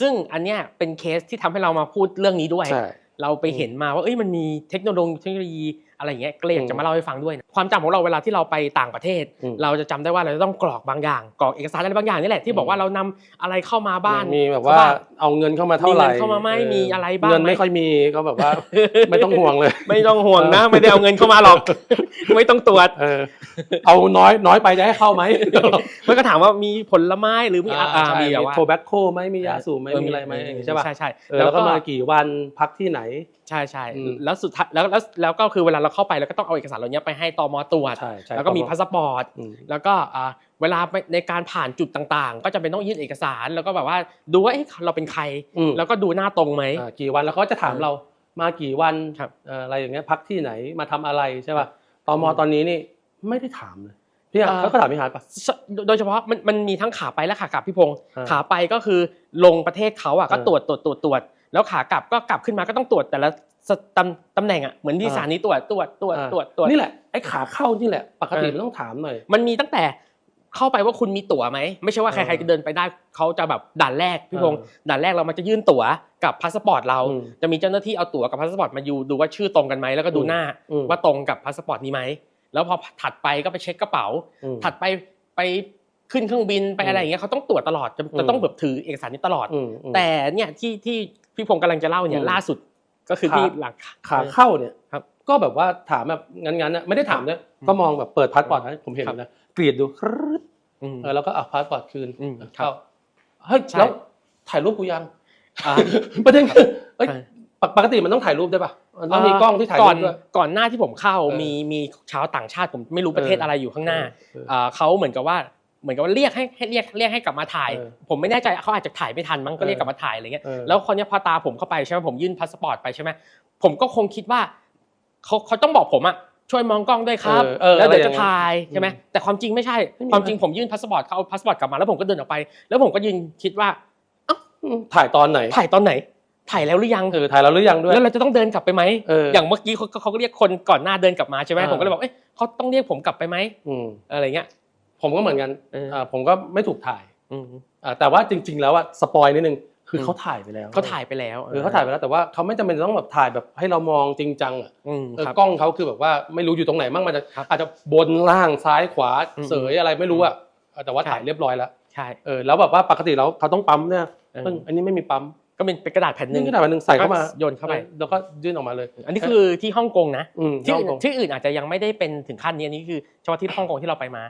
ซึ่งอันเนี้ยเป็นเคสที่ทำให้เรามาพูดเรื่องนี้ด้วยใช่เราไปเห็นมาว่าเอ้ยมันมีเทคโนโลยีเทคโนโลยี อะไรอย่างเงี้ยก็เลยอยากอืจะมมาเล่าให้ฟังด้วยนะความจำของเราเวลาที่เราไปต่างประเทศ อืม เราจะจำได้ว่าเราจะต้องกรอกบางอย่างกรอกเอกสารอะไรบางอย่างนี่แหละที่บอกว่าเรานำอะไรเข้ามาบ้าน มีแบบว่าเอาเงินเข้ามาเท่าไหร่มีเงินเข้ามาไหมมีอะไรบ้างเงินไหมไม่ค่อยมีก็แบบว่า ไม่ต้องห่วงเลย ไม่ต้องห่วงนะ ไม่ได้เอาเงินเข้ามาหรอก ไม่ต้องตรวจเออ เอาน้อยน้อยไปจะให้เข้าไหมมันก็ถามว่ามีผลไม้หรือมีอ่าอ่ามีมีแบบว่าโทแบคโคไหมมียาสูบไหมมีอะไรไหมใช่ป่ะใช่ใช่เออแล้วก็มากี่วันพักที่ไหน ใช่ใช่อืม แล้วสุดท้ายแล้วแล้วแล้วก็คือเวลาเราเข้าไปเราก็ต้องเอาเอกสารเหล่านี้ไปให้ตมตรวจใช่ใช่แล้วก็มีพาสปอร์ตอืมแล้วก็อ่าเวลาไปในการผ่านจุดต่างๆ ก็จะเป็นต้องยื่นเอกสารแล้วก็แบบว่าดูว่าเอ๊ะเราเป็นใครอืมแล้วก็ดูหน้าตรงไหมอ่ากี่วันแล้วเขาจะถามเรามากี่วันครับเอ่ออะไรอย่างเงี้ยพักที่ไหนมาทำอะไรใช่ป่ะตมอืมตอนนี้นี่ไม่ได้ถามเลยพี่อะอ่าเขาก็ถามพี่ฮาร์ดป่ะสโดยเฉพาะมันมันมีทั้งขาไปและขากลับพี่พงศ์อ่าขาไปก็คือลงประเทศเขาอะก็เออตรวจตรวจตรวจตรวจ แล้วขากลับก็กลับขึ้นมาก็ต้องตรวจแต่ละสตำตำแหน่งอะเหมือนที่อ่าสถานีตรวจตรวจตรวจอ่าตรวจตรวจนี่แหละไอ้ขาเข้านี่แหละ ปกติเออมันต้องถามหน่อยมันมีตั้งแต่เข้าไปว่าคุณมีตั๋วไหมไม่ใช่ว่าใครเออๆจะเดินไปได้เขาจะแบบด่านแรกพี่พงศ์เออด่านแรกเรามันจะยื่นตั๋วกับพาสปอร์ตเราอืมจะมีเจ้าหน้าที่เอาตั๋วกับพาสปอร์ตมาอยู่ดูว่าชื่อตรงกันไหมแล้วก็ดูอืมหน้าอืมว่าตรงกับพาสปอร์ตนี้ไหมแล้วพอถัดไปก็ไปเช็คกระเป๋าอืมถัดไปไป ขึ้นเครื่องบินไปอืมอะไรอย่างเงี้ยเขาต้องตรวจตลอดจะอืมจะต้องแบบถือเอกสารนี้ตลอดอืมอืมแต่เนี่ยที่ที่พี่พงศ์กำลังจะเล่าเนี่ยอืมล่าสุดก็คือขาที่หลังขาเข้าเนี่ยครับก็แบบว่าถามแบบงั้นๆนะไม่ได้ถามนะอืมก็มองแบบเปิดพาสปอร์ตนะผมเห็นครับนะกรีดดูครึ๊ดอืมเออแล้วก็เอาพาสปอร์ตคืนอืมเข้าครับเฮ้ยใช่แล้วถ่ายรูปกูยังอ่าประเด็นคือเอ้ยใช่ปกปกติมันต้องถ่ายรูปด้วยป่ะมันต้องมีกล้องที่ถ่ายก่รูอนปด้วยก่อนหน้าที่ผมเข้าเออมีมีชาวต่างชาติผมไม่รู้ประเทศเออออะไรอยู่ข้างหน้าเอออ่าเขาเหมือนกับว่า เหมือนกับว่าเรียกให้ให้เรียกเรียกให้กลับมาถ่ายเออผมไม่แน่ใจเขาอาจจะถ่ายไม่ทันมั้งก็เรียกเออกลับมาถ่ายอะไรเงี้ยเออแล้วคนนี้ยพอตาผมเข้าไปใช่ไหมผมยื่นพาสปอร์ตไปใช่ไหมผมก็คงคิดว่าเขาเขาต้องบอกผมอะช่วยมองกล้องด้วยครับเออเออแล้วเดี๋ยวอะไรอจะย่างนั้นถ่ายใช่ไหมอืมแต่ความจริงไม่ใช่ไม่มีความจริงผมยื่นพาสปอร์ตเขาเอาพาสปอร์ตกลับมาแล้วผมก็เดินออกไป แล้วผมก็ยืนคิดว่าอืมถ่ายตอนไหน ถ่ายตอนไหน ถ่ายแล้วหรือยังเออถ่ายแล้วหรือยังด้วยแล้วเราจะต้องเดินกลับไปไหมเอออย่างเมื่อกี้เขาเขาก็เรียกคนก่อนหน้าเดินกลับมาใช่ไหมอ่าผมก็เลยบอกเอ้ยเขาต้องเรียกผมกลับไปไหมอืมอะไรเงี้ย ผมก็เหมือนกันเอออ่าผมก็ไม่ถูกถ่ายอืมอ่าแต่ว่าจริง ๆ แล้วอะสปอยนิดนึงคืออมเขาถ่ายไปแล้วเขาถ่ายไปแล้วเออเขาถ่ายไปแล้วแต่ว่าเขาไม่จำเป็นต้องแบบถ่ายแบบให้เรามองจริงจังอะ อืมเออครับ กล้องเขาคือแบบว่าไม่รู้อยู่ตรงไหนมั่งมันจะครับอาจจะบนล่างซ้ายขวาอืมเสยอะไรไม่รู้อะเออแต่ว่าใช่ถ่ายเรียบร้อยแล้วใช่ เออแล้วแบบว่าปกติแล้วเขาต้องปั๊มเนี่ยเออ ซึ่งอันนี้ไม่มีปั๊มก็เป็นเป็นกระดาษแผ่นหนึ่นี่งกระดาษแผ่นหนึ่งใส่เข้ามาโยนเข้าไป ออแล้วก็ยื่นออกมาเลยอันนี้คือที่ฮ่องกงนะอืมที่ฮ่องอื่นกง ที่อื่นอาจจะยังไม่ได้เป็นถึงขั้นนี้อันนี้คือเฉพาะที่ฮ่องกงที่เราไปมา